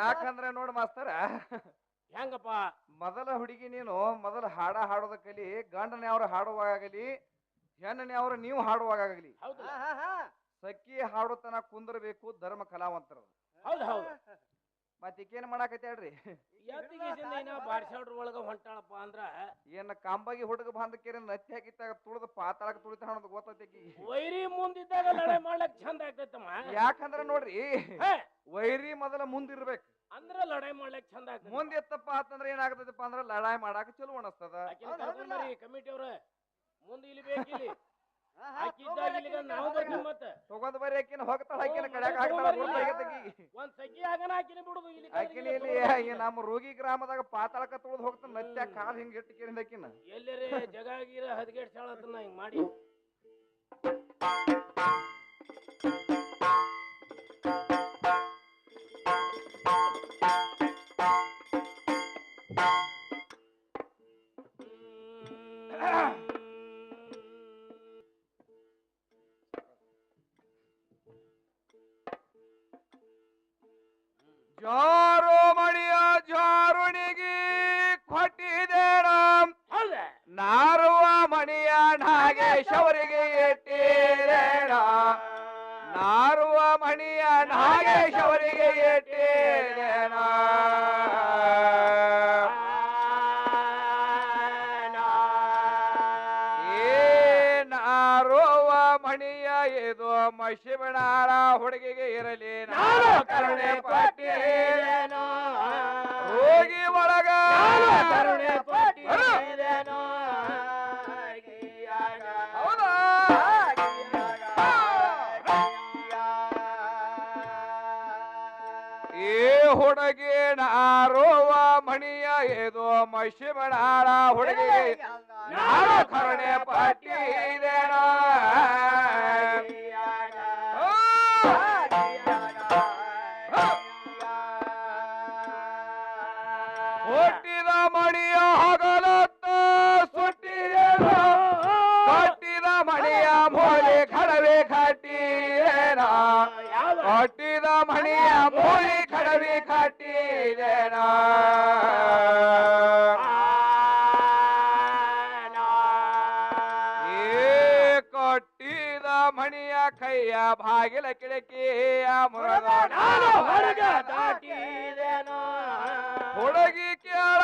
ಯಾಕಂದ್ರೆ ನೋಡ್ ಮಾಸ್ತರ ಹೆಂಗಪ್ಪ? ಮೊದಲ ಹುಡುಗಿ ನೀನು ಮೊದಲ ಹಾಡ ಹಾಡೋದ ಕಲಿ ಗಂಡನ ಅವ್ರು ಹಾಡುವಾಗಲಿ ಹೆಣ್ಣನೆ ಅವ್ರು ನೀವು ಹಾಡುವಾಗಲಿ ಹೌದು. ಸಖಿ ಹಾಡುತನ ಕುಂದರ್ಬೇಕು ಧರ್ಮ ಕಲಾವಂತರು. ಹೌದು ಹೌದು. ಮತ್ ಈಕೇನ್ ಮಾಡಾಕತ್ತೇಳ್ರಿ ಎತ್ತಿಗೆಸಿಂದ ಇನ್ನ ಬಾರ್ಸಾಡ್ರ ಒಳಗ ಹೊಂಟಾಳಪ್ಪ ಅಂದ್ರ? ಏನ ಕಾಂಬಾಗಿ ಹುಡುಗ ಬಂದಕೇರಿ ನತ್ತಿ ಹಾಕಿತ್ತಾಗ ತುಳಿದ ಪಾತಾಳಕ್ ತುಳಿತ ಅನ್ನೋದು ಗೊತ್ತೈತಿ ವೈರಿ ಮುಂದಿದ್ದಾಗ ಲಡೆ ಮಾಡ್ಲಕ್ ಚಂದ ಆಗ್ತೈತಮ್ಮ. ಯಾಕಂದ್ರ ನೋಡ್ರಿ ವೈರಿ ಮೊದಲ ಮುಂದಿರ್ಬೇಕು. ಅಂದ್ರ ಲಡಾಯಿ ಮಾಡ್ಲಕ್ ಚಂದ ಆಗ್ತೈತಿ ಮುಂದ್ ಎತ್ತಪ್ಪ ಆತಂದ್ರ ಏನಾಗ್ತೈತಪ್ಪ ಅಂದ್ರ ಲಡಾಯಿ ಮಾಡಾಕ ಚಲೋ ಅನಸ್ತದ. ಕಮಿಟಿ ಅವ್ರ. ಮುಂದೆ ಇಲ್ಲಿ ಬೇಕಿಲ್ಲಿ ತಗೊಂಡ್ ಬರ್ರಿ ಆಕಿನ ಹೋಗ್ತಾಳ ಆಕಿನ ಆಕಿ. ಒಂದ್ ಆಗನ ಆಕಿನ ಬಿಡುದು ಇಲ್ಲಿ ಆಕಿನ ಇಲ್ಲಿ ನಮ್ಮ ರೋಗಿ ಗ್ರಾಮದಾಗ ಪಾತಾಳಕ ತುಳಿದು ಹೋಗ್ತಾನ ನತ್ಯ ಕಾಲ್ ಹಿಂಗ್ ಇಟ್ಟು ಕೇಳಿದ ಆಕಿನ. ಎಲ್ಲರೇ ಜಗ ಗೀರ ಹದಗೆಟ್ ಸಾಳತನ ಹಿಂಗ್ ಮಾಡಿ. ಜಾರು ಮಣಿಯ ಜಾರುಣಿಗೆ ಕೊಟ್ಟಿದೇನ ಹೌದ? ನಾರುವ ಮಣಿಯ ನಾಗೇಶವರಿಗೆ ಇಟ್ಟಿರೇಣ ನಾರುವ ಮಣಿಯ ನಾಗೇಶವರಿಗೆ ಇಟ್ಟಿರೇಣ ಏ ಮಶಿಬಣಾಳ ಹುಡುಗಿಗೆ ಇರಲಿ. ನಾನು ಕರುಣೆ ಪಟ್ಟಿ ಹೋಗಿ ಒಳಗ. ಕರುಣೆ ಪಟ್ಟಿ ಹೌದಾ? ಏ ಹುಡುಗಿ ನಾರುವ ಮಣಿಯ ಇದು ಮಶಿಬಣಾಳ ಹುಡುಗಿ ನಾನು ಕರುಣೆ ಪಟ್ಟಿದೇನ ಹುಟ್ಟಿದ ಕಟ್ಟಿದ ಮಣಿಯ ಮೋಲೆ ಕಡವೆ ಕಟ್ಟಿದೇನ ಏ ಕಟ್ಟಿದ ಮಣಿಯ ಕೈಯ ಬಾಗಿಲ ಕಿಳಕಿಯ ಮುರದ ನಾನು ಹೊರಗ ದಾಟಿದೇನೋ ಹುಡುಗಿ ಕೇಳ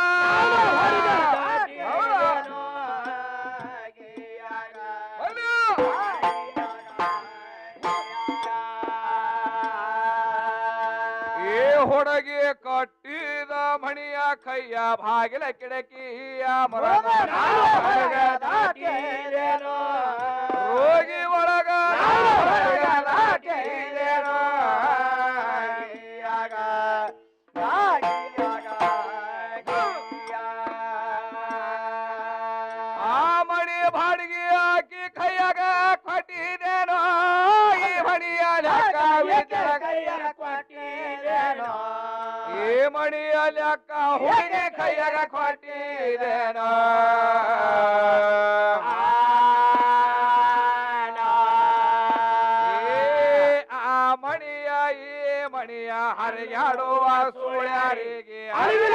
ಏ ಹುಡುಗಿ ಕಟ್ಟಿದ ಮಣಿಯ ಕೈಯ ಬಾಗಿಲ ಕಿಡಕಿಯ ಮುರದ ನಾನು ಹೊರಗ ದಾಟಿದೇನೋ ರೋಗಿ ಒಳಗ ಈ ಮಣಿಯ ಲೆಕ್ಕ ಹುಡುಗಿ ಕೈಯಾಗ ಕೊಟ್ಟಿದೇನ ಆ ಮಣಿಯ ಈ ಮಣಿಯ ಹರಿಯಾಡುವ ಸುಳ್ಯಾರಿಗೆ ಅರಿವಿನ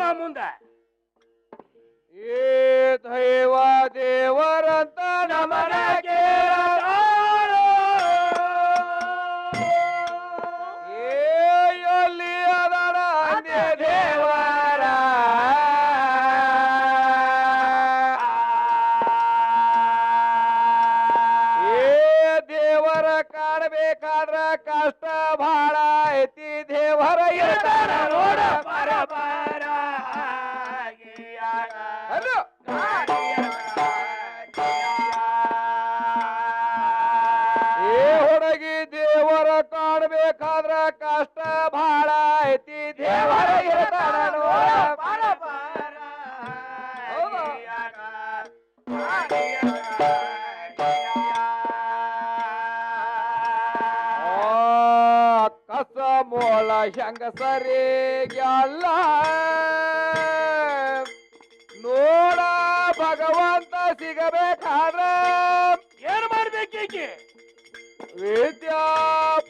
ಮತ್ತೇನಾಯ್ತಮ್ಮ ಮುಂದೆ ಏ ದೈವ ದೇವರಂತ ನಮನ ಕೇಳತಾಳು. അല്ല ವಿದ್ಯಾ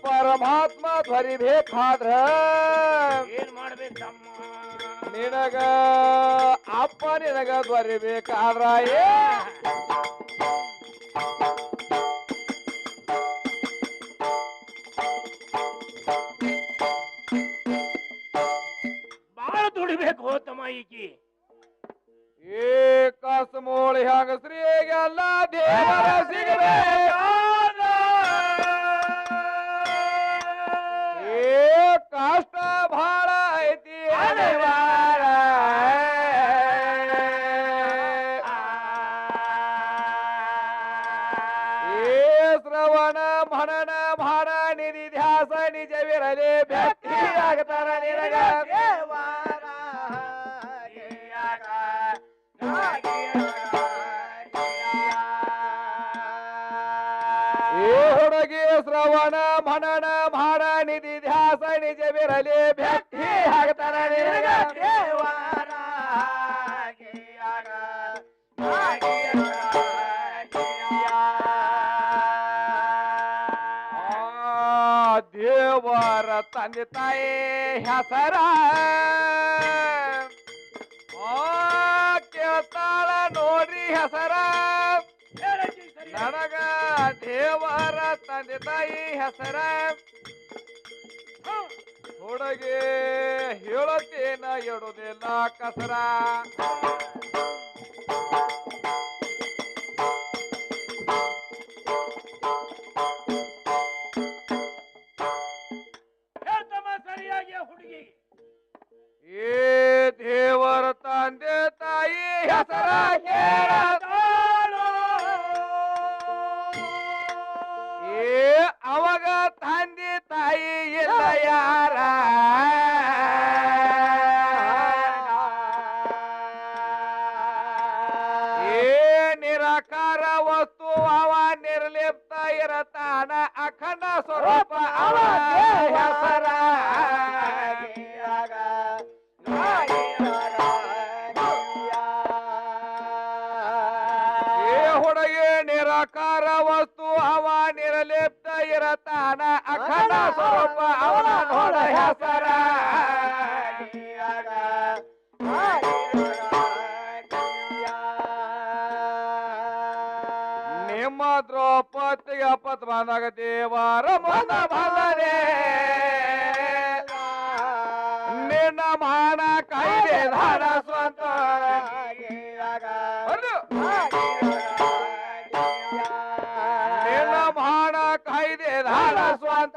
ಪರಮಾತ್ಮ ಧ್ವರಿಬೇಕಾದ್ರ ಏನ್ ಮಾಡ್ಬೇಕಮ್ಮ? ನಿನಗ ಅಪ್ಪ ನಿನಗ ಧ್ವರಿಬೇಕಾದ್ರ ಏ? ದೇವರ ತಂದೆ ತಾಯಿ, ಹೆಸರ. ಕೇಳ್ತಾಳ ನೋಡ್ರಿ ಹೆಸರ. ನನಗ ದೇವರ ತಂದೆ ತಾಯಿ ಹೆಸರ. ಹುಡುಗಿ ಹೇಳತ್ತೇನ ಇಡುದಿಲ್ಲ ಕಸರ. ಸರಿಯಾಗಿ ಹುಡುಗಿ ಏ ದೇವರ ತಂದೆ ತಾಯಿ ಹೆಸರ. ಏ ಅವಾಗ ತಂದೆ ತಾಯಿ ಇಲ್ಲ ಯಾರ ಅಖಂಡ ಸ್ವರೂಪ ಅವರ ಹುಡುಗಿ ನಿರಾಕಾರ ವಸ್ತು ಅವ ನಿರಲಿಪ್ತ ಇರತಾನ. ಅಖಂಡ ಸ್ವರೂಪ ಅವನ ನೋಡ ಹೆಸರ ನಿಮ್ಮ ದ್ರೌಪದಿಗೆ ಬಂದಾಗ ದೇವರ ಮನ ಬಲ್ಲದೆ. ನಿನ್ನ ಮಾನ ಕೈದೆ ಧಾರ ಸ್ವಂತ. ನಿನ್ನ ಮಾನ ಕೈದೆ ಧಾರ ಸ್ವಂತ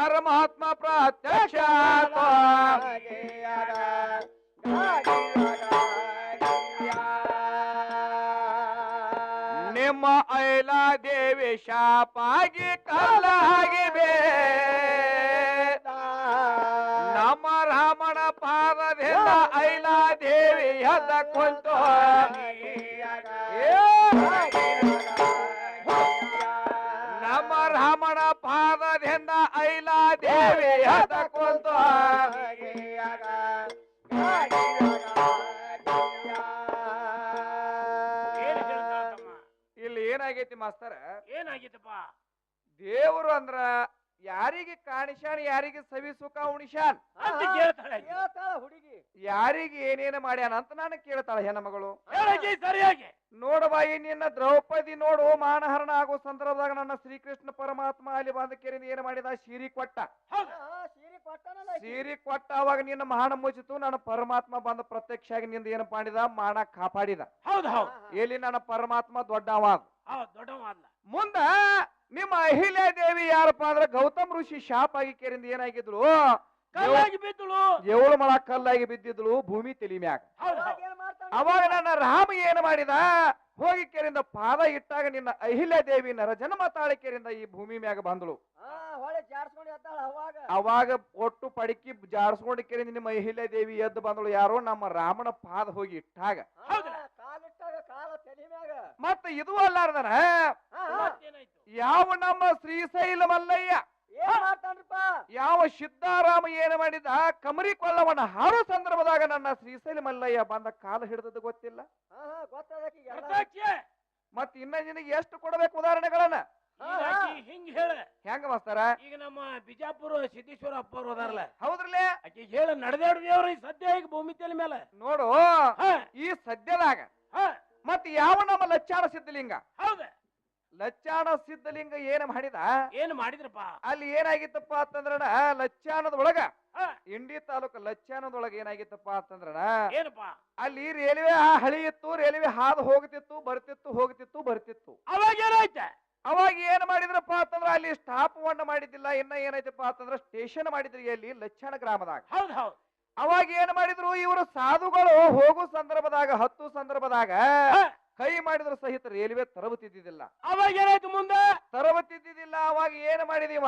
परमात्मा प्रत्यक्षात. निम ऐला देवी शापागी कलागी बे नम रामण पार धेला ऐला देवी हद कोणतो ದೇವಿ ಹತ ಕುಂತು ತಮ್ಮ? ಇಲ್ಲಿ ಏನಾಗೈತಿ ಮಾಸ್ತರ? ಏನಾಗಿತ್ತಪ್ಪ? ದೇವರು ಅಂದ್ರ ಯಾರಿಗೆ ಕಾಣಿಸ್ಯಾನ ಯಾರಿಗೆ ಸವಿ ಸುಖ ಉಣಿಶಾನ್ ಅಂತ ಕೇಳ್ತಾಳೆ ಆಕಿ. ಹುಡುಗಿ. ಯಾರಿಗೆ ಏನೇನು ಮಾಡ್ಯಾನ ಅಂತ ನಾನು ಕೇಳ್ತಾಳ ಹೆಣ್ಮಗಳು ಹೇಳಾಕಿ ಸರಿಯಾಗಿ. ನೋಡಬಾಯಿ ನಿನ್ನ ದ್ರೌಪದಿ ನೋಡು ಮಾನಹರಣ ಆಗೋ ಸಂದರ್ಭದಾಗ ನನ್ನ ಶ್ರೀಕೃಷ್ಣ ಪರಮಾತ್ಮ ಅಲ್ಲಿ ಬಂದ ಕೇರಿ ಏನು ಮಾಡಿದ? ಸೀರಿ ಕೊಟ್ಟ. ಹೌದು. ಸೀರೆ ಕೊಟ್ಟನಲ್ಲ ಆಕಿ. ಸೀರಿ ಕೊಟ್ಟ ಅವಾಗ ನಿನ್ನ ಮಾನ ಮುಚ್ಚಿತು ನನ್ನ ಪರಮಾತ್ಮ ಬಂದ ಪ್ರತ್ಯಕ್ಷ ಆಗಿ ನಿಂದ ಏನು ಮಾಡಿದ? ಮಾನ ಕಾಪಾಡಿದ. ಹೌದು ಹೌದು. ಎಲ್ಲಿ ನನ್ನ ಪರಮಾತ್ಮ ದೊಡ್ಡವಾದ? ಮುಂದ ನಿಮ್ಮ ಅಹಿಲ್ಯ ದೇವಿ ಯಾರಪ್ಪ ಅಂದ್ರೆ ಗೌತಮ್ ಋಷಿ ಶಾಪ್ ಆಗಿ ಕೇರಿಂದ ಏನಾಗಿದ್ಲು? ಕಲ್ಲಾಗಿ ಬಿದ್ದಳು ಏಳು ಮಳ ಕಲ್ಲಾಗಿ ಬಿದ್ದಿದ್ಳು ಭೂಮಿ ತಲಿ ಮ್ಯಾಗ. ಹೌದು ಅವಾಗ ನನ್ನ ರಾಮ ಏನು ಮಾಡಿದ? ಹೋಗಿ ಕೇರಿಂದ ಪಾದ ಇಟ್ಟಾಗ ನಿನ್ನ ಅಹಿಲ್ಯ ದೇವಿ ನರಜನ್ಮ ತಾಳಿಕೆರಿಂದ ಈ ಭೂಮಿ ಮ್ಯಾಗ ಬಂದಳು. ಅವಾಗ. ಅವಾಗ ಒಟ್ಟು ಪಡಕಿ ಜಾರ್ಸ್ಕೊಂಡು ಕೇರಿಂದ ನಿಮ್ಮ ಅಹಿಲ್ಯ ದೇವಿ ಎದ್ದು ಬಂದಳು. ಯಾರೋ ನಮ್ಮ ರಾಮನ ಪಾದ ಹೋಗಿ ಇಟ್ಟಾಗ. ಮತ್ತ ಇದು ಅಲ್ಲಾರ್ದನ. ಯಾವ ನಮ್ಮ ಶ್ರೀಶೈಲ ಮಲ್ಲಯ್ಯ ಯಾವ ಸಿದ್ದಾರಾಮ ಏನು ಮಾಡಿದ? ಕಮರಿ ಕೊಳ್ಳವನ ಹಾರೋ ಸಂದರ್ಭದಾಗ ನನ್ನ ಶ್ರೀಶೈಲ ಮಲ್ಲಯ್ಯ ಬಂದ ಕಾಲು ಹಿಡಿದದ್ದು ಗೊತ್ತಿಲ್ಲ. ಮತ್ ಇನ್ನ ನಿನಗೆ ಎಷ್ಟು ಕೊಡಬೇಕು ಉದಾಹರಣೆಗಳನ್ನ? ಹಿಂಗ್ ಹೇಳ. ಹೆಂಗ ಮಾಸ್ತಾರ? ಈಗ ನಮ್ಮ ಬಿಜಾಪುರ ಸಿದ್ದೇಶ್ವರ ಅಪ್ಪ ಅವ್ರು ಅದಾರಲ್ಲ. ಹೌದ್ರಲ್ಲೇ? ಆಕಿ ಹೇಳ ನಡೆದೇವ್ರ ಈ ಸದ್ಯ ಈಗ ಭೂಮಿ ತಲೆ ಮೇಲೆ? ನೋಡು ಈ ಸದ್ಯದಾಗ ಹಾ. ಮತ್ ಯಾವ ನಮ್ಮ ಲಚ್ಚಾರ ಸಿದ್ಧಲಿಂಗ? ಹೌದ. ಲಚ್ಚಾಣ ಸಿದ್ಧಲಿಂಗ ಏನ್ ಮಾಡಿದ? ಏನ್ ಮಾಡಿದ್ರಪ್ಪ? ಅಲ್ಲಿ ಏನಾಗಿತ್ತಪ್ಪ ಅಂತಂದ್ರಣ ಲಚ್ಚಾಣದೊಳಗ. ಒಳಗ ಇಂಡಿ ತಾಲೂಕು ಲಚ್ಚಾಣದೊಳಗ ಏನಾಗಿತ್ತಪ್ಪ ಅಂತಂದ್ರಣ ಏನಪ್ಪ? ಅಲ್ಲಿ ರೈಲ್ವೆ ಹಳಿ ಇತ್ತು ರೈಲ್ವೆ ಹಾದು ಹೋಗ್ತಿತ್ತು ಬರ್ತಿತ್ತು ಹೋಗ್ತಿತ್ತು ಬರ್ತಿತ್ತು. ಅವಾಗ ಏನಾಯ್ತ? ಅವಾಗ ಏನ್ ಮಾಡಿದ್ರಪ್ಪ ಅಂತಂದ್ರ ಅಲ್ಲಿ ಸ್ಟಾಪ್ ಒನ್ ಮಾಡಿದ್ದಿಲ್ಲ ಇನ್ನ ಏನಾಯ್ತಪ್ಪ ಅಂತಂದ್ರ ಸ್ಟೇಷನ್ ಮಾಡಿದ್ರಿ ಅಲ್ಲಿ ಲಚ್ಚಾಣ ಗ್ರಾಮದಾಗ. ಹೌದ್ ಹೌದು. ಅವಾಗ ಏನ್ ಮಾಡಿದ್ರು ಇವರು ಸಾಧುಗಳು ಹೋಗೋ ಸಂದರ್ಭದಾಗ ಹತ್ತು ಸಂದರ್ಭದಾಗ ಕೈ ಮಾಡಿದ್ರು ಸಹಿತ ರೈಲ್ವೆ ತರಬತ್ತಿದ್ದಿಲ್ಲ ಅವಾಗ ಏನಾಯ್ತು ಮುಂದೆ? ತರಬತ್ತಿದ್ದಿಲ್ಲ ಅವಾಗ ಏನ್ ಮಾಡಿದೀವ?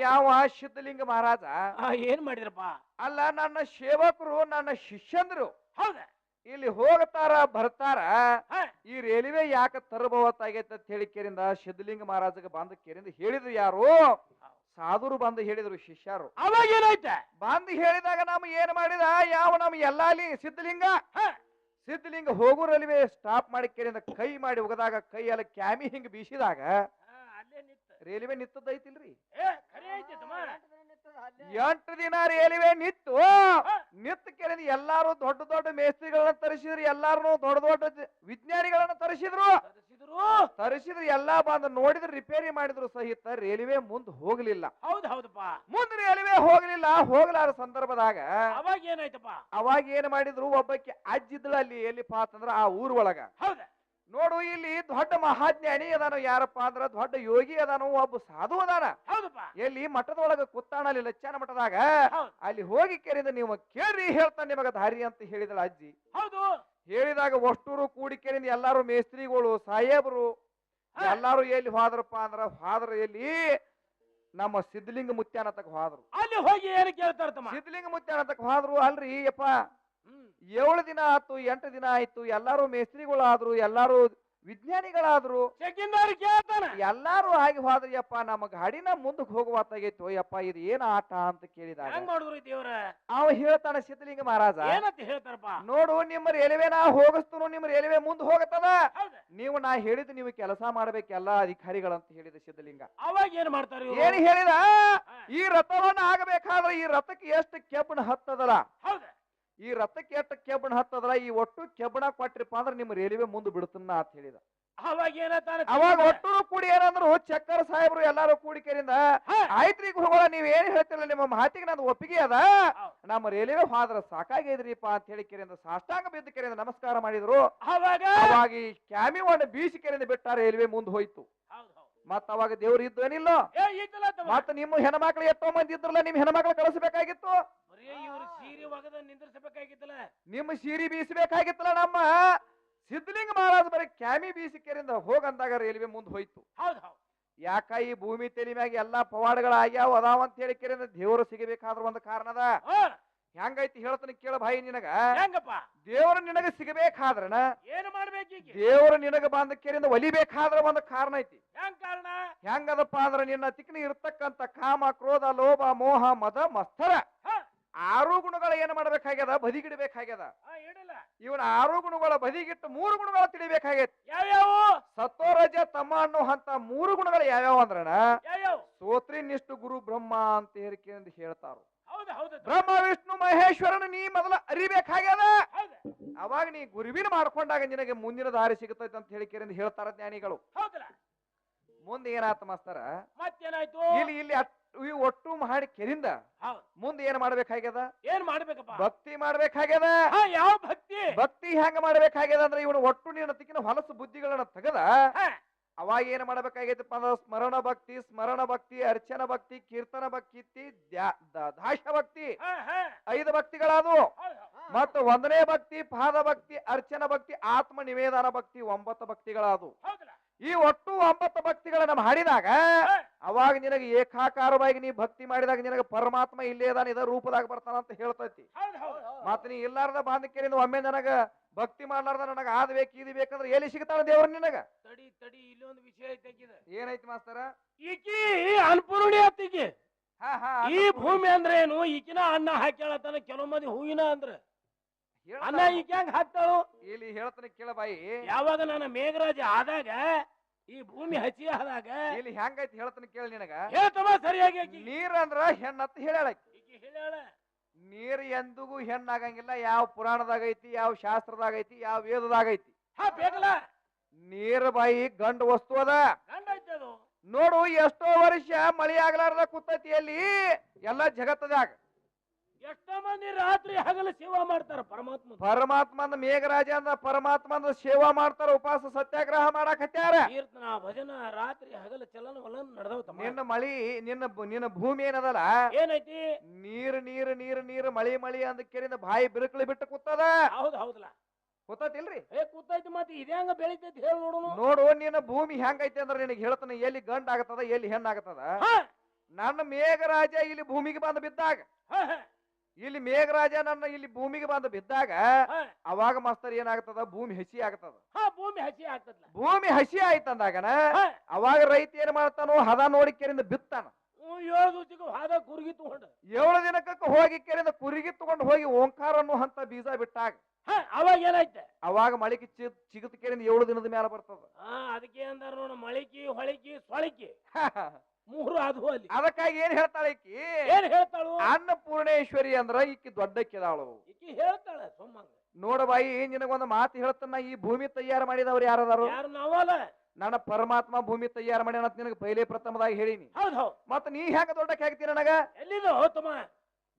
ಯಾವ ಸಿದ್ಧಲಿಂಗ ಮಹಾರಾಜ? ಆ, ಏನ್ ಮಾಡಿದ್ರಪ್ಪ? ಅಲ್ಲ ನನ್ನ ಸೇವಕರು ನನ್ನ ಶಿಷ್ಯಂದ್ರು. ಹೌದ? ಇಲ್ಲಿ ಹೋಗ್ತಾರ ಬರ್ತಾರ. ಹಾ, ಈ ರೈಲ್ವೆ ಯಾಕ ತರಬಹುತ್ತಾಗೈತೆ ಅಂತ ಹೇಳಿ ಕೇರಿಂದ ಸಿದ್ಧಲಿಂಗ ಮಹಾರಾಜಗೆ ಬಂದ ಕೇರಿಂದ ಹೇಳಿದ್ರು ಯಾರು. ಸಾಧುರು ಬಂದು ಹೇಳಿದ್ರು ಶಿಷ್ಯರು. ಅವಾಗ ಏನಾಯ್ತ? ಬಂದು ಹೇಳಿದಾಗ ನಮ್ ಏನ್ ಮಾಡಿದ? ಯಾವ ನಮ್ ಎಲ್ಲಾಲಿ ಸಿದ್ಧಲಿಂಗ? ಹಾ, ಸಿದ್ಧಲಿಂಗ ಹೋಗು ರೈಲ್ವೆ ಸ್ಟಾಪ್ ಮಾಡಿ ಕೇಳಿದ ಕೈ ಮಾಡಿ ಹೋಗದಾಗ ಕೈ ಎಲ್ಲ ಕ್ಯಾಮಿ ಹಿಂಗ್ ಬೀಸಿದಾಗ ರೈಲ್ವೆ ತಮ್ಮ. ಎಂಟು ದಿನ ರೇಲ್ವೆ ನಿತ್ತು ನಿತ್ತು ಕೇಳಿದ ಎಲ್ಲಾರು ದೊಡ್ಡ ದೊಡ್ಡ ಮೇಸ್ತ್ರಿಗಳನ್ನ ತರಿಸಿದ್ರು ಎಲ್ಲಾರು ದೊಡ್ಡ ದೊಡ್ಡ ವಿಜ್ಞಾನಿಗಳನ್ನ ತರಿಸಿದ್ರು. ತರಿಸಿದ್ರು. ತರಿಸಿದ್ರು ಎಲ್ಲಾ ಬಂದು ನೋಡಿದ್ರು ರಿಪೇರಿ ಮಾಡಿದ್ರು ಸಹಿತ ರೈಲ್ವೆ ಮುಂದ್ ಹೋಗ್ಲಿಲ್ಲ. ಹೌದ್ ಹೌದಪ್ಪ. ಮುಂದ್ ರೈಲ್ವೆ ಹೋಗ್ಲಿಲ್ಲ ಹೋಗ್ಲಾರ ಸಂದರ್ಭದಾಗ ಅವಾಗ ಏನಾಯ್ತಪ್ಪ? ಅವಾಗ ಏನ್ ಮಾಡಿದ್ರು ಒಬ್ಬಕ್ಕೆ ಅಜ್ಜಿದ್ಳು ಅಲ್ಲಿ ಎಲ್ಲಿಪ್ಪ ಅಂತಂದ್ರ ಆ ಊರ್ ಒಳಗ. ಹೌದ. ನೋಡು ಇಲ್ಲಿ ದೊಡ್ಡ ಮಹಾಜ್ಞಾನಿ ಅದಾನು. ಯಾರಪ್ಪ ಅಂದ್ರ ದೊಡ್ಡ ಯೋಗಿ ಅದಾನು ಒಬ್ಬ ಸಾಧು ಅದಾನ. ಹೌದಪ್ಪ. ಎಲ್ಲಿ ಮಠದೊಳಗ ಕುತ್ತಾಣ ಅಲ್ಲಿ ಲಚ್ಚಾನ ಮಠದಾಗ? ಅಲ್ಲಿ ಹೋಗಿ ಕೇಳಿದ ನೀವು ಕೇಳ್ರಿ ಹೇಳ್ತಾನೆ ನಿಮಗ ದಾರಿ ಅಂತ ಹೇಳಿದಳ ಅಜ್ಜಿ. ಹೌದು. ಹೇಳಿದಾಗ ಒಷ್ಟೂರು ಕೂಡಿ ಕೇಳಿದ ಎಲ್ಲಾರು ಮೇಸ್ತ್ರಿಗಳು ಸಾಹೇಬರು. ಎಲ್ಲಾರು ಎಲ್ಲಿ ಹೋದ್ರಪ್ಪ ಅಂದ್ರ ಹೋದ್ರ ಎಲ್ಲಿ ನಮ್ಮ ಸಿದ್ಧಲಿಂಗ ಮುತ್ಯಾನ ತಕ ಹೋದ್ರು. ಅಲ್ಲಿ ಹೋಗಿ ಏನು ಕೇಳ್ತಾರ ತಮ್ಮ ಸಿದ್ಧಲಿಂಗ ಮುತ್ಯಾನ ತಕ ಹೋದ್ರು ಅಲ್ರಿ ಯಪ್ಪ. ಏಳು ದಿನ ಆಯ್ತು ಎಂಟು ದಿನ ಆಯ್ತು ಎಲ್ಲಾರು ಮೇಸ್ತ್ರಿಗಳಾದ್ರು ಎಲ್ಲಾರು ವಿಜ್ಞಾನಿಗಳಾದ್ರು. ಎಲ್ಲಾರು ಆಗಿ ಹೋದ್ರಿಯಪ್ಪ ನಮ್ಮ ಗಾಡಿನ ಮುಂದಕ್ಕೆ ಹೋಗುವತ್ತಾಗೈತು ಅಯ್ಯಪ್ಪ ಇದು ಏನ್ ಆಟ ಅಂತ ಕೇಳಿದಾಗ ಅವ ಹೇಳ್ತಾನ ಸಿದ್ಧಲಿಂಗ ಮಹಾರಾಜ ನೋಡು ನಿಮ್ಮ ರೈಲ್ವೆ ನಾ ಹೋಗಿಸ್ತನು ನಿಮ್ಮ ರೈಲ್ವೆ ಮುಂದೆ ಹೋಗತ್ತದ? ನೀವು ನಾ ಹೇಳಿದ್ ನೀವು ಕೆಲಸ ಮಾಡ್ಬೇಕು ಎಲ್ಲಾ ಅಧಿಕಾರಿಗಳಂತ ಹೇಳಿದ ಸಿದ್ಧಲಿಂಗ. ಅವಾಗ ಏನ್ ಮಾಡ್ತಾರ? ಏನ್ ಹೇಳಿದ? ಈ ರಥವನ್ನ ಆಗಬೇಕಾದ್ರೆ ಈ ರಥಕ್ಕೆ ಎಷ್ಟು ಕೆಬ್ಬಣ ಹತ್ತದಲ್ಲ? ಈ ರಥಕ್ಕೆ ಎಷ್ಟು ಕೆಬ್ಬಣ ಹತ್ತದ್ರ ಈ ಒಟ್ಟು ಕೆಬ್ಬಣ ಕೊಟ್ರಿಪ್ಪ ಅಂದ್ರೆ ನಿಮ್ಮ ರೈಲ್ವೆ ಮುಂದೆ ಬಿಡುತ್ತನ್ನ ಅಂತ ಹೇಳಿದ. ಅವಾಗ ಏನಂತಾರ ಅವಾಗ ಒಟ್ಟು ಕೂಡಿ ಏನಂದ್ರು ಚಕ್ಕರ್ ಸಾಹೇಬ್ರು ಎಲ್ಲಾರು ಕೂಡಿ ಕೇರಿಂದ ಹಾ. ಆಯ್ತ್ರಿ ಗುರುಗಳ ನೀವ್ ಏನ್ ಹೇಳ್ತಿರಲ್ಲ ನಿಮ್ಮ ಮಾತಿಗೆ ನಾನು ಒಪ್ಪಿಗೆ ಅದ. ನಮ್ಮ ರೈಲ್ವೆ ಹಾದ್ರ ಸಾಕಾಗಿದ್ರಿಪ್ಪ ಅಂತ ಹೇಳಿ ಕೇರಿಂದ ಸಾಷ್ಟಾಂಗ ಬಿದ್ದ ಕೆರೆಯಿಂದ ನಮಸ್ಕಾರ ಮಾಡಿದ್ರು. ಅವಾಗ? ಅವಾಗ ಈ ಕ್ಯಾಮಿವನ್ನ ಬೀಸಿ ಕೇರಿಂದ ಬಿಟ್ಟ ರೈಲ್ವೆ ಮುಂದೆ ಹೋಯ್ತು. ಮತ್ತ ಅವಾಗ ದೇವ್ರು ತಮ್ಮ ಮತ್ತ ನಿಮ್ಮ ಹೆಣ್ಮಕ್ಳು ಎಷ್ಟೋ ಮಂದಿ ಇದ್ರಲ್ಲ ನಿಮ್ ಹೆಣ್ಮಕ್ಳು ಕಳಿಸ್ಬೇಕಾಗಿತ್ತು ನಿಮ್ಮ ಸೀರಿ ಬೀಸಬೇಕಾಗಿತ್ತಲ್ಲ ನಮ್ಮ? ಸಿದ್ಧಲಿಂಗ ಮಹಾರಾಜ್ ಬರೀ ಕ್ಯಾಮಿ ಬೀಸಿಕೆರಿಂದ ಹೋಗಂದಾಗ ರೈಲ್ವೆ ಮುಂದೆ ಹೋಯ್ತು. ಯಾಕ ಈ ಭೂಮಿ ತೆಲಿ ಮ್ಯಾಗ ಎಲ್ಲಾ ಪವಾಡಗಳಾಗ್ಯಾವ ಅಂತ ಹೇಳಿ ಕೆರಿಂದ ದೇವರು ಸಿಗಬೇಕಾದ್ರ ಒಂದು ಕಾರಣದ ಹೆಂಗೈತಿ ಹೇಳ್ತಾನೆ ಕೇಳ ಭಾಯಿ ನಿನಗ. ಹೆಂಗಪ್ಪ? ದೇವರು ನಿನಗ ಸಿಗಬೇಕಾದ್ರನ ಏನ್ ಮಾಡ್ಬೇಕು ದೇವರು ನಿನಗ ಬಂದ ಕೇರಿಂದ ಒಲಿಬೇಕಾದ್ರ ಒಂದು ಕಾರಣ ಐತಿ. ಹೆಂಗ್ ಕಾರಣ? ಹೆಂಗದಪ್ಪ ಅಂದ್ರೆ ನಿನ್ನ ತಿಕ್ನ ಇರ್ತಕ್ಕಂತ ಕಾಮ ಕ್ರೋಧ ಲೋಭ ಮೋಹ ಮದ ಮಸ್ತರ. ಆರು ಗುಣಗಳ ಏನ್ ಮಾಡ್ಬೇಕಾಗ್ಯದ? ಬದಿಗಿಡಬೇಕಾಗ್ಯದ. ಇವನ ಆರು ಗುಣಗಳ ಬದಿಗಿಟ್ಟು ಮೂರು ಗುಣಗಳ ತಿಳಿಬೇಕಾಗೈತಿ. ಯಾವ್ಯಾವು? ಸತ್ವರಜ ತಮ್ಮ ಅನ್ನೋ ಅಂತ ಮೂರು ಗುಣಗಳು ಯಾವ್ಯಾವ ಅಂದ್ರನ? ಯಾವ್ಯಾವ? ಸೋತ್ರಿ ನಿಷ್ಠು ಗುರು ಬ್ರಹ್ಮ ಅಂತ ಹೇಳಿಕೆ ಅಂತ ಹೇಳ್ತಾರು. ಹೌದ್ ಹೌದ್ ಬ್ರಹ್ಮ ವಿಷ್ಣು ಮಹೇಶ್ವರನ ನೀ ಮೊದಲ ಅರಿಬೇಕಾಗ್ಯದ? ಹೌದ್. ಅವಾಗ ನೀ ಗುರುವಿನ ಮಾಡ್ಕೊಂಡಾಗ ನಿನಗೆ ಮುಂದಿನ ದಾರಿ ಸಿಗುತ್ತೈತೆ ಅಂತ ಹೇಳಿ ಕೇರಿಂದ ಹೇಳ್ತಾರ ಜ್ಞಾನಿಗಳು. ಹೌದಲ್ಲ? ಮುಂದೆ ಏನಾತ ಮಾಸ್ತರ? ಮತ್ತೇನಾಯ್ತು? ಇಲ್ಲಿ ಇಲ್ಲಿ ಅಟ್- ಒಟ್ಟು ಮಾಡಿ ಕೆರಿಂದ ಹೌದು. ಮುಂದೆ ಏನ್ ಮಾಡ್ಬೇಕಾಗ್ಯದ? ಏನ್ ಮಾಡ್ಬೇಕಪ್ಪ? ಭಕ್ತಿ ಮಾಡ್ಬೇಕಾಗ್ಯದ? ಹಾ ಯಾವ ಭಕ್ತಿ? ಭಕ್ತಿ ಹೆಂಗ ಮಾಡ್ಬೇಕಾಗ್ಯದ ಅಂದ್ರೆ ಇವನು ಒಟ್ಟು ನೀನು ತಿಕ್ಕಿನ ಹೊಲಸು ಬುದ್ಧಿಗಳನ್ನ ತೆಗೆದ ಹಾ, ಅವಾಗ ಏನು ಮಾಡಬೇಕಾಗೈತಪ್ಪ ಅಂದ್ರೆ ಸ್ಮರಣ ಭಕ್ತಿ ಸ್ಮರಣ ಭಕ್ತಿ ಅರ್ಚನ ಭಕ್ತಿ ಕೀರ್ತನ ಭಕ್ತಿ ದಾಶ ಭಕ್ತಿ. ಐದು ಭಕ್ತಿಗಳಾದವು. ಮತ್ತು ಒಂದನೇ ಭಕ್ತಿ ಪಾದ ಭಕ್ತಿ ಅರ್ಚನ ಭಕ್ತಿ ಆತ್ಮ ನಿವೇದನ ಭಕ್ತಿ ಒಂಬತ್ತು ಭಕ್ತಿಗಳಾದವು. ಈ ಒಟ್ಟು ಒಂಬತ್ತು ಭಕ್ತಿಗಳನ್ನ ಮಾಡಿದಾಗ ಅವಾಗ ನಿನಗೆ ಏಕಾಕಾರವಾಗಿ ನೀ ಭಕ್ತಿ ಮಾಡಿದಾಗ ನಿನಗೆ ಪರಮಾತ್ಮ ಇಲ್ಲೇ ಇದ ರೂಪದಾಗ ಬರ್ತಾನ ಅಂತ ಹೇಳ್ತೈತಿ ಮತ್ತೆ ನೀ ಇಲ್ಲಾರದ ಬಾಂಧಕ್ಯರಿಂದ ಒಮ್ಮೆ ನನಗ ಭಕ್ತಿ ಮಾಡ್ಲಾರ್ದ ನನಗ ಆದ್ ಬೇಕು ಇದು ಬೇಕಂದ್ರೆ ಎಲ್ಲಿ ಸಿಗ್ತಾಳ ದೇವ್ರ ನಿನಗ? ತಡಿ ತಡಿ ಇಲ್ಲೊಂದು ವಿಷಯ ಐತೆಕಿದ ಏನೈತಿ ಮಾಸ್ತರ? ಈಕಿ ಅನ್ಪೂರ್ಣಿ ಆತಿಗೆ ಹಾ ಹಾ ಈ ಭೂಮಿ ಅಂದ್ರೆ ಏನು? ಈಕಿನ ಅನ್ನ ಹಾಕ್ಯಾಳತನ ಕೆಲವು ಮಂದಿ ಹೂವಿನ ಅಂದ್ರೆ. ಅನ್ನ ಈಕೆ ಹೆಂಗ್ ಹಾಕ್ತಾಳು? ಇಲ್ಲಿ ಹೇಳ್ತಾನೆ ಕೇಳ ಬಾಯಿ. ಯಾವಾಗ ನನ್ನ ಮೇಘರಾಜ ಆದಾಗ ಈ ಭೂಮಿ ಹಸಿ ಆದಾಗ ಇಲ್ಲಿ ಹೆಂಗೈತಿ ಹೇಳ್ತಾನೆ ಕೇಳ ನಿನಗ. ಹೇಳ್ತವ ಸರಿಯಾಗಿ ನೀರ್ ಅಂದ್ರ ಹೆಣ್ಣತ್ತ ಹೇಳ್ಯಾಳ. ಈಕಿ ಹೇಳ್ಯಾಳ. ನೀರ್ ಎಂದಿಗೂ ಹೆಣ್ಣಾಗಂಗಿಲ್ಲ ಯಾವ ಪುರಾಣದಾಗ ಐತಿ ಯಾವ ಶಾಸ್ತ್ರದಾಗ ಐತಿ ಯಾವ ವೇದದಾಗ ಐತಿ ನೀರು ಬಾಯಿ ಗಂಡ ವಸ್ತು ಅದ. ನೋಡು ಎಷ್ಟೋ ವರ್ಷ ಮಳಿ ಆಗ್ಲಾರ್ದ ಕೂತೈತಿ ಅಲ್ಲಿ ಎಲ್ಲಾ ಜಗತ್ತದಾಗ. ಮಂದಿ ರಾತ್ರಿ ಹಗಲು ಸೇವಾ ಮಾಡ್ತಾರ ಪರಮಾತ್ಮ ಪರಮಾತ್ಮನ ಮೇಘರಾಜ ಅಂದ ಪರಮಾತ್ಮನ ಸೇವಾ ಮಾಡ್ತಾರ ಉಪವಾಸ ಸತ್ಯಾಗ್ರಹ ಮಾಡಕ್ ಹತ್ಯಾರ? ಕೀರ್ತನ ಭಜನ ರಾತ್ರಿ ಹಗಲು ಚಲನ ವಲನ ನಡೆದವ ತಮ್ಮ. ನಿನ್ನ ಮಳಿ ನಿನ್ನ ನಿನ್ನ ಭೂಮಿ ಏನದಲ್ಲ? ಏನೈತಿ? ನೀರ್ ನೀರ್ ನೀರ್ ನೀರ್ ಮಳಿ ಮಳಿ ಅಂದ ಕೇಳಿದ ಬಾಯಿ ಬಿರುಕಳಿ ಬಿಟ್ಟು ಕೂತದ? ಹೌದ್ ಹೌದಲ್ಲ ಕೂತತಿಲ್ರಿ? ಏ ಕೂತೈತಿ ಮತ್ತೆ ಹಂಗ ಬೆಳಿತೈತಿ ಹೇಳಿ ನೋಡು ನೋಡು ನಿನ್ನ ಭೂಮಿ ಹೆಂಗೈತಿ ಅಂದ್ರೆ ನಿನಗೆ ಹೇಳ್ತಾನೆ ಎಲ್ಲಿ ಗಂಡ ಆಗತ್ತದ ಎಲ್ಲಿ ಹೆಣ್ಣಾಗತ್ತದ ನನ್ನ ಮೇಘರಾಜ ಇಲ್ಲಿ ಭೂಮಿಗೆ ಬಂದು ಬಿದ್ದಾಗ ಇಲ್ಲಿ ಮೇಘರಾಜ ನನ್ನ ಇಲ್ಲಿ ಭೂಮಿಗೆ ಬಂದು ಬಿದ್ದಾಗ. ಅವಾಗ ಮಾಸ್ತರ್ ಏನಾಗ್ತದ? ಭೂಮಿ ಹಸಿ ಆಗ್ತದ. ಹಾ ಭೂಮಿ ಹಸಿ ಆಗ್ತದ ಭೂಮಿ ಹಸಿ ಆಯ್ತಂದಾಗನ ಅವಾಗ ರೈತ ಏನ್ ಮಾಡ್ತಾನೋ ಹದ ನೋಡಿ ಕೆರಿಂದ ಬಿತ್ತಾನ. ಕುರುಗಿ ತಗೊಂಡ. ಏಳು ದಿನಕ್ಕೆ ಹೋಗಿ ಕೆರಿಂದ ಕುರಿಗಿ ತಗೊಂಡು ಹೋಗಿ ಓಂಕಾರ ಅನ್ನೋ ಅಂತ ಬೀಜ ಬಿಟ್ಟಾಗ ಅವಾಗ ಏನಾಯ್ತ? ಅವಾಗ ಮಳಿಕೆ ಚಿಗತ್ ಕೆರಿಂದ ಏಳು ದಿನದ ಮೇಲೆ ಬರ್ತದ. ಅದಕ್ಕೆ ಅಂದಾರ ನೋಡ ಮಳಿಕಿ ಹೊಳಿಕಿ ಸೊಳಿಕಿ. ಮೂರು ಅದು ಅಲ್ಲಿ. ಅದಕ್ಕಾಗಿ ಏನ್ ಹೇಳ್ತಾಳೆ ಈಕಿ? ಏನ್ ಹೇಳ್ತಾಳು? ಅನ್ನಪೂರ್ಣೇಶ್ವರಿ ಅಂದ್ರ ಈಕಿ ದೊಡ್ಡಕ್ಕಿದಾಳು ಈಕಿ ಹೇಳ್ತಾಳೆ ಸುಮ್ಮಂಗ ನೋಡ ಬಾಯಿ ನಿನಗೊಂದು ಮಾತು ಹೇಳ್ತಾನ ಈ ಭೂಮಿ ತಯಾರು ಮಾಡಿದವ್ರು ಯಾರದಾರು? ಯಾರು ನಾವಲ್ಲ ನನ್ನ ಪರಮಾತ್ಮ ಭೂಮಿ ತಯಾರು ಮಾಡ್ಯಾನ ಅಂತ ನಿನಗೆ ಪೈಲೆ ಪ್ರಥಮದಾಗ ಹೇಳಿನಿ. ಹೌದು ಹೌದ್. ಮತ್ತ ನೀ ಹೆಂಗ ದೊಡ್ಡಕ್ಕೆ ಹಾಕ್ತಿ ನನಗ? ಎಲ್ಲಿದು ತಮ್ಮ.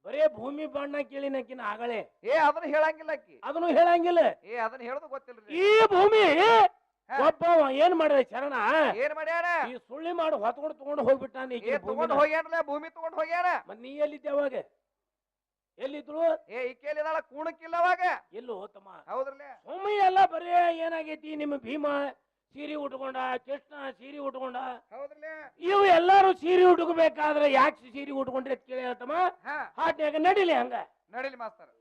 ಬರೇ ಭೂಮಿ ಬಣ್ಣ ಕೇಳಿನಕಿನ ಆಗಳೆ ಏ ಅದನ್ನ ಹೇಳಂಗಿಲ್ಲ ಅಕ್ಕಿ ಅದನ್ನು ಹೇಳಂಗಿಲ್ಲ. ಏ ಅದನ್ನ ಹೇಳೋದು ಗೊತ್ತಿಲ್ಲ ಈ ಭೂಮಿ. ಒಬ್ಬ ಏನ್ ಮಾಡಿದ ಶರಣ? ಏನ್ ಮಾಡ್ಯಾರ ಈ ಸುಳ್ಳಿ ಮಾಡಿ ಹೊತ್ಕೊಂಡು ತಗೊಂಡು ಹೋಗ್ಬಿಟ್ಟಾನ ಏ ಈಕಿನ ತಗೊಂಡ್ ಭೂಮಿನ. ಭೂಮಿ ತಗೊಂಡ್ ಹೋಗ್ಯಾರ ಮತ್ ನೀ ಎಲ್ಲಿದ್ದೆ ಅವಾಗ? ಎಲ್ಲಿದ್ರು? ಏ ಈಕೆಲಿದಾಳ ಕೂಣಕ್ಕಿಲ್ಲ ಅವಾಗ? ಎಲ್ಲೂ ತಮ್ಮ. ಹೌದ್ರಲ್ಲ? ಒಮ್ಮೆ ಎಲ್ಲ ಬರೀ ಏನಾಗೈತಿ ನಿಮ್ಮ ಭೀಮ ಸೀರೆ ಉಟ್ಕೊಂಡ ಕೃಷ್ಣ ಸೀರೆ ಉಟ್ಕೊಂಡ. ಹೌದ್ರಲ್ಲ? ಇವು ಎಲ್ಲಾರು ಸೀರೆ ಉಟ್ಕೋಬೇಕಾದ್ರೆ ಯಾಕೆ ಸೀರೆ ಉಟ್ಕೊಂಡ್ರೆ ಅಂತ ಕೇಳಿ ಹೇಳ್ತಮ್ಮ ಹಾಟ್ನ್ಯಾಗ ನಡಿಲಿ ಹಂಗ. ನಡಿಲಿ ಮಾಸ್ತರ್.